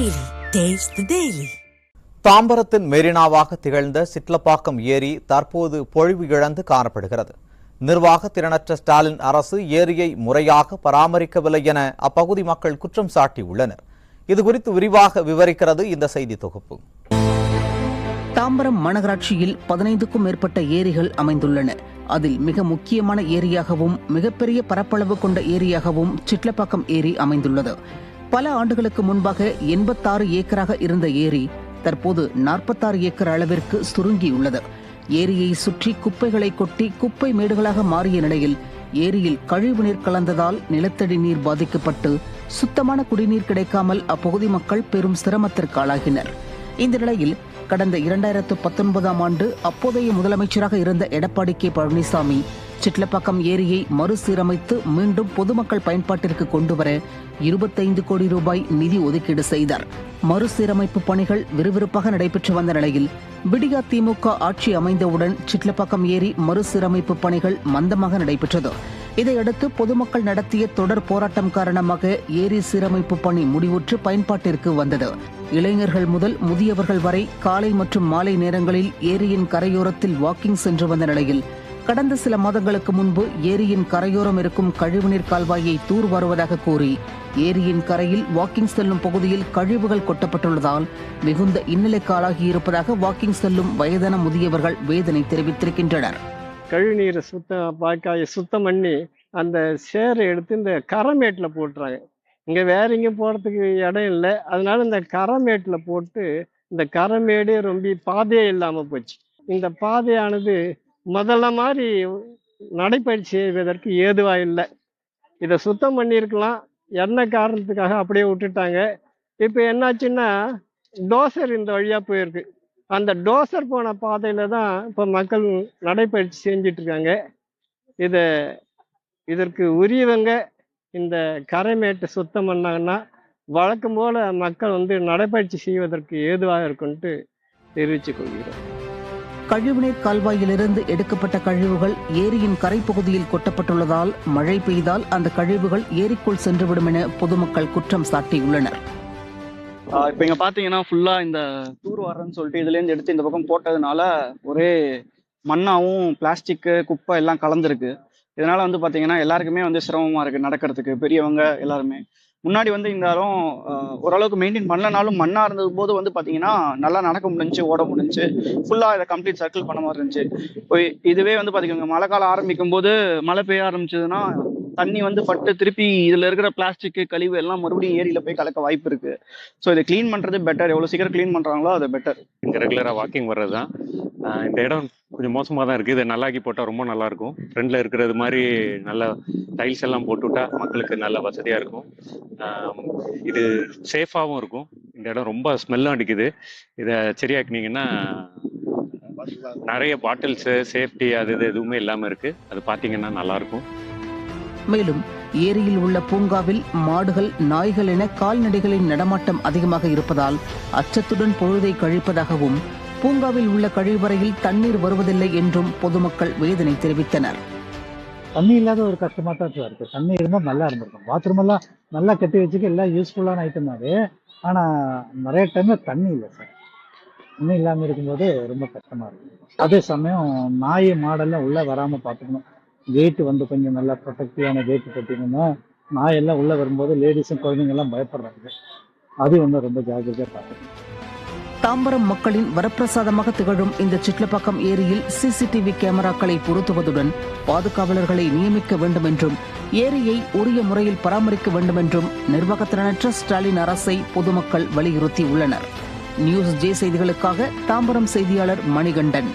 Daily. Taste the Daily. தாம்பரத்தின் மெரினாவாக திகழ்ந்த சிட்லப்பாக்கம் ஏரி தற்போது பொழிவு இழந்து காணப்படுகிறது. நிர்வாக திறனற்ற ஸ்டாலின் அரசு ஏரியை முறையாக பராமரிக்கவில்லை என அப்பகுதி மக்கள் குற்றம் சாட்டியுள்ளனர். இதுகுறித்து விரிவாக விவரிக்கிறது இந்த செய்தி தொகுப்பு. தாம்பரம் மாநகராட்சியில் பதினைந்துக்கும் மேற்பட்ட ஏரிகள் அமைந்துள்ளன. அதில் மிக முக்கியமான ஏரியாகவும் மிகப்பெரிய பரப்பளவு கொண்ட ஏரியாகவும் சிட்லப்பாக்கம் ஏரி அமைந்துள்ளது. பல ஆண்டுகளுக்கு முன்பாக எண்பத்தாறு ஏக்கராக இருந்த ஏரி தற்போது நாற்பத்தாறு ஏக்கர் அளவிற்கு சுருங்கியுள்ளது. ஏரியை சுற்றி குப்பைகளை கொட்டி குப்பை மேடுகளாக மாறிய நிலையில் ஏரியில் கழிவு நீர் கலந்ததால் நிலத்தடி நீர் பாதிக்கப்பட்டு சுத்தமான குடிநீர் கிடைக்காமல் அப்பகுதி மக்கள் பெரும் சிரமத்திற்கு ஆளாகினர். இந்த நிலையில் கடந்த இரண்டாயிரத்து பத்தொன்பதாம் ஆண்டு அப்போதைய முதலமைச்சராக இருந்த எடப்பாடி கே பழனிசாமி சிட்லப்பாக்கம் ஏரியை மறுசீரமைத்து மீண்டும் பொதுமக்கள் பயன்பாட்டிற்கு கொண்டுவர இருபத்தைந்து கோடி ரூபாய் நிதி ஒதுக்கீடு செய்தார். மறுசீரமைப்பு பணிகள் விறுவிறுப்பாக நடைபெற்று வந்த நிலையில் விடியா திமுக ஆட்சி அமைந்தவுடன் சிட்லப்பாக்கம் ஏரி மறுசீரமைப்பு பணிகள் மந்தமாக நடைபெற்றது. இதையடுத்து பொதுமக்கள் நடத்திய தொடர் போராட்டம் காரணமாக ஏரி சீரமைப்பு பணி முடிவுற்று பயன்பாட்டிற்கு வந்தது. இளைஞர்கள் முதல் முதியவர்கள் வரை காலை மற்றும் மாலை நேரங்களில் ஏரியின் கரையோரத்தில் வாக்கிங் சென்று வந்த நிலையில் கடந்த சில மாதங்களுக்கு முன்பு ஏரியின் கரையோரம் இருக்கும் கழிவுநீர் கால்வாயை தூர் வருவதாக கூறி ஏரியின் கரையில் வாக்கிங் செல்லும் பகுதியில் கழிவுகள் கொட்டப்பட்டுள்ளதால் மிகுந்த இன்னலுக்கு இருப்பதாக வாக்கிங் செல்லும் வயதான முதியவர்கள் வேதனை தெரிவித்திருக்கின்றனர். கழிவுநீரை சுத்தம் பாக்காயை சுத்தம் பண்ணி அந்த சேரை எடுத்து இந்த கரமேட்டில் போட்டுறாங்க. இங்கே வேற எங்கேயும் போகிறதுக்கு இடம் இல்லை. அதனால இந்த கரமேட்டில் போட்டு இந்த கரமேடே ரொம்ப பாதையே இல்லாமல் போச்சு. இந்த பாதையானது முதல்ல மாதிரி நடைப்பயிற்சி செய்வதற்கு ஏதுவாக இல்லை. இதை சுத்தம் பண்ணியிருக்கலாம். என்ன காரணத்துக்காக அப்படியே விட்டுட்டாங்க. இப்போ என்னாச்சுன்னா டோசர் இந்த வழியாக போயிருக்கு. அந்த டோசர் போன பாதையில் தான் இப்போ மக்கள் நடைப்பயிற்சி செஞ்சிட்ருக்காங்க. இதை இதற்கு உரியவங்க இந்த கரைமேட்டை சுத்தம் பண்ணாங்கன்னா வழக்கம் போல் மக்கள் வந்து நடைப்பயிற்சி செய்வதற்கு ஏதுவாக இருக்குன்ட்டு தெரிவித்துக் கொள்கிறோம். கழிவுநீர் கால்வாயிலிருந்து எடுக்கப்பட்ட கழிவுகள் ஏரியின் கரைப்பகுதியில் கொட்டப்பட்டுள்ளதால் மழை பெய்தால் அந்த கழிவுகள் ஏரிக்குள் சென்றுவிடும் என பொதுமக்கள் குற்றம் சாட்டியுள்ளனர். ஆஹ் இப்ப இங்க பாத்தீங்கன்னா ஃபுல்லா இந்த தூர் வரன்னு சொல்லிட்டு இதுல இருந்து எடுத்து இந்த பக்கம் போட்டதுனால ஒரே மண்ணாவும் பிளாஸ்டிக் குப்பை எல்லாம் கலந்துருக்கு. இதனால வந்து பாத்தீங்கன்னா எல்லாருக்குமே வந்து சிரமமா இருக்கு நடக்கிறதுக்கு. பெரியவங்க எல்லாருமே. முன்னாடி வந்து இருந்தாலும் ஓரளவுக்கு மெயின்டைன் பண்ணலனாலும் மண்ணாக இருந்தது போது வந்து பார்த்தீங்கன்னா நல்லா நடக்க முடிஞ்சு ஓட முடிஞ்சுச்சு. ஃபுல்லாக இதை கம்ப்ளீட் சர்க்கிள் பண்ண மாதிரி இருந்துச்சு. இப்போ இதுவே வந்து பார்த்தீங்கன்னா மழை காலம் ஆரம்பிக்கும் போது மழை பெய்ய ஆரம்பிச்சதுன்னா தண்ணி வந்து பட்டு திருப்பி இதுல இருக்கிற பிளாஸ்டிக் கழிவு எல்லாம் மறுபடியும் ஏரியில போய் கலக்க வாய்ப்பு இருக்கு. ஸோ இதை க்ளீன் பண்றது பெட்டர் எவ்வளவு சீக்கிரம் க்ளீன் பண்றாங்களோ அது பெட்டர் இங்கே ரெகுலராக வாக்கிங் வர்றது தான் இந்த இடம் கொஞ்சம் மோசமாக தான் இருக்குது இதை நல்லாக்கி போட்டால் ரொம்ப நல்லா இருக்கும் ஃப்ரெண்டில் இருக்கிறது மாதிரி நல்ல டைல்ஸ் எல்லாம் போட்டு விட்டா மக்களுக்கு நல்ல வசதியாக இருக்கும். இது சேஃபாகவும் இருக்கும். இந்த இடம் ரொம்ப ஸ்மெல்லும் அடிக்குது. இதை சரியாக்குனீங்கன்னா நிறைய பாட்டில்ஸு சேஃப்டி அது இது எதுவுமே இல்லாமல் இருக்குது அது பார்த்தீங்கன்னா நல்லாயிருக்கும் மேலும் ஏரியில் உள்ள பூங்காவில் மாடுகள் நாய்கள் என கால்நடைகளின் நடமாட்டம் அதிகமாக இருப்பதால் அச்சத்துடன் பொழுதை கழிப்பதாகவும் பூங்காவில் உள்ள கழிவறையில் தண்ணீர் வருவதில்லை என்றும் பொதுமக்கள் வேதனை தெரிவித்தனர். தண்ணி இல்லாத ஒரு கஷ்டமா தான் இருக்கு. தண்ணி இருந்தால் நல்லா இருந்திருக்கும். பாத்ரூம் எல்லாம் நல்லா கட்டி வச்சுக்க எல்லாம் யூஸ்ஃபுல்லான ஐட்டம் அது ஆனா நிறைய டைம்ல தண்ணி இல்லை சார். தண்ணி இல்லாம இருக்கும்போது ரொம்ப கஷ்டமா இருக்கும் அதே சமயம் நாய் மாடெல்லாம் உள்ள வராம பார்த்துக்கணும். கேட்டு வந்து கொஞ்சம் நல்லா ப்ரொடெக்டிவான கேட்டு கட்டிங்கன்னா நாயெல்லாம் உள்ள வரும்போது லேடிஸும் குழந்தைங்க எல்லாம் பயப்படுறாங்க. அது ஒன்றும் ரொம்ப ஜாக்கிரதையாக பார்த்துக்கணும். தாம்பரம் மக்களின் வரப்பிரசாதமாக திகழும் இந்த சிட்லப்பாக்கம் ஏரியில் சிசிடிவி கேமராக்களை பொருத்துவதுடன் பாதுகாவலர்களை நியமிக்க வேண்டும் என்றும் ஏரியை உரிய முறையில் பராமரிக்க வேண்டும் என்றும் நிர்வாகத்திறனற்ற ஸ்டாலின் அரசை பொதுமக்கள் வலியுறுத்தி உள்ளனர் நியூஸ் ஜே செய்திகளுக்காக தாம்பரம் செய்தியாளர் மணிகண்டன்.